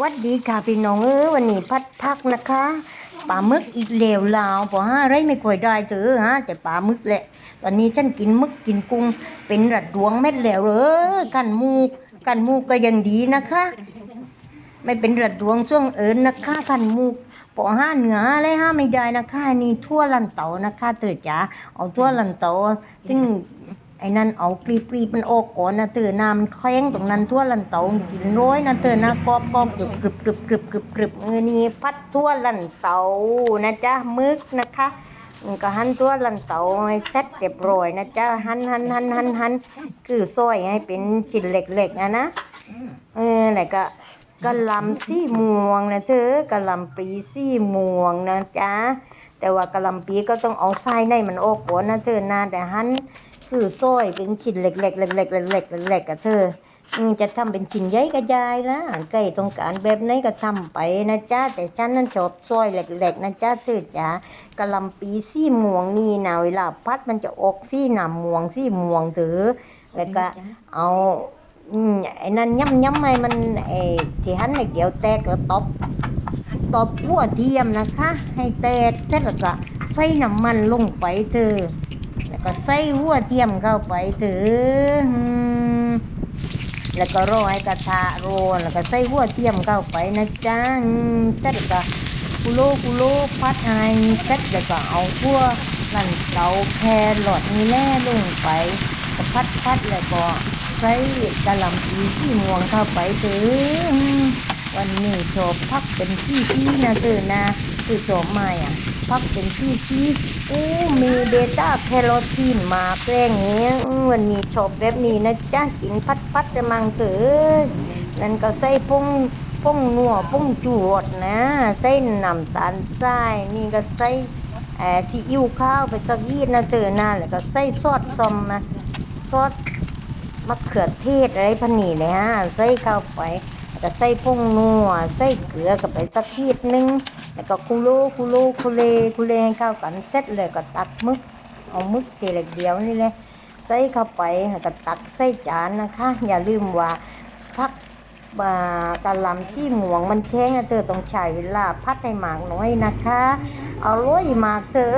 วัดดีค่ะพี่น้องเออวันนี้พัดพักนะคะปลาหมึกอีกเหลวลาวพอห้าไรไม่ค่อยได้เจอฮะแต่ปลาหมึกแหละ ตอนนี้ฉันกินหมึกกินกุ้งเป็นระดวงเม็ดแล้วเออกันมูกกันมูกก็ยังดีนะคะ ไม่เป็นระดวงช่วงเอิญนะคะกันมูกปอห้าเหนืออะไรห้าไม่ได้นะคะนี่ทั่วลันเตานะคะเตอจ๋าเอาทั่วลันเตาซึ่ง ไอ้นั่นเอาปลีปลีมันออกก่อนนะเตอน้ำมันแข้งตรงนั้นทั่วลันเตากินร้อยนะเตอนะกรอบกรอบกรึบกรึบกรึบกรึบกรึบกรึบเออนี่พัดทั่วลันเตานะจ๊ะมึกนะคะมันก็หั่นทั่วลันเตาให้เสร็จเรียบร้อยนะจ๊ะหั่นหั่นหั่นหั่นหั่นคือซอยให้เป็นชิ้นเล็กๆนะนะเออแล้วก็กะหล่ำซี่ม่วงนะเธอกะหล่ำปีซี่ม่วงนะจ๊ะแต่ว่ากะหล่ำปีก็ต้องเอาไส้ในมันออกก่อนนะเธอนะแต่หั่น คือซอยเป็นชิ้นเล็กๆเล็กๆเล็กๆเล็กๆกับเธออืมจะทำเป็นชิ้นใหญ่ก็ได้ละใกล้ต้องการแบบไหนก็ทำไปนะจ๊ะแต่ฉันนั้นชอบซอยเล็กๆนะจ๊ะเธอจ๋ากะล่ำปีซี่ม่วงนี่นะเวลาพัดมันจะออกซี่หนำม่วงซี่ม่วงเถอแล้วก็เอาอืมไอ้นั่นย้ำย้ำให้มันไอ้ที่หันในเกี่ยวแตกแล้วตบตบหัวเทียมนะคะ ให้แตกเสร็จแล้วก็ใส่น้ำมันลงไปเถอ แล้วก็ใส่หัวเทียมเข้าไปถอะอืมแล้วก็รอให้กระทะโรนแล้วก็ใส่หัวเทียมเข้าไปนะจ๊ะเสร็จแล้วก็กุโลกุโลพัดให้เสร็จแล้วก็เอาหัวนั่นเกาแครอทนี่แน่ลงไปก็พัดพัดแล้วก็ใส่กะหล่ำปีที่ม่วงเข้าไปถอะวันนี้โชบพักเป็นที่ที่นะเธอนะ คือโชบไม่อะพักเป็นที่ที่อู้มีเบต้าแคโรทีนมาแกล้งเงี้ยวันนี้โชบแบบนี้นะจ๊ะกินพัดพัดจะมังเถอนั่นก็ใส่พงพงนัวพงจวดนะใส่น้ำตาลทรายนี่ก็ใส่เอ่อซีอิ๊วข้าวไปสักยีดนะเธอนะแล้วก็ใส่ซอสส้มนะซอสมะเขือเทศอะไรพันนี่เลยฮะใส่เข้าไปก็ใส่พงนัวใส่เกลือกับไปสักทีนึง แล้วก็คุโลคุโลคุเลคุเลให้เข้ากันเสร็จเลยก็ตักมึก เอามึกทีละเดียวนี่เลยใส่เข้าไปแล้วก็ตักใส่จานนะคะ อย่าลืมว่าพักบากะหล่ำที่หมวงมันแข็งเธอต้องใช้เวลาพัดให้หมากน้อยนะคะ เอาล้อยหมากเธอ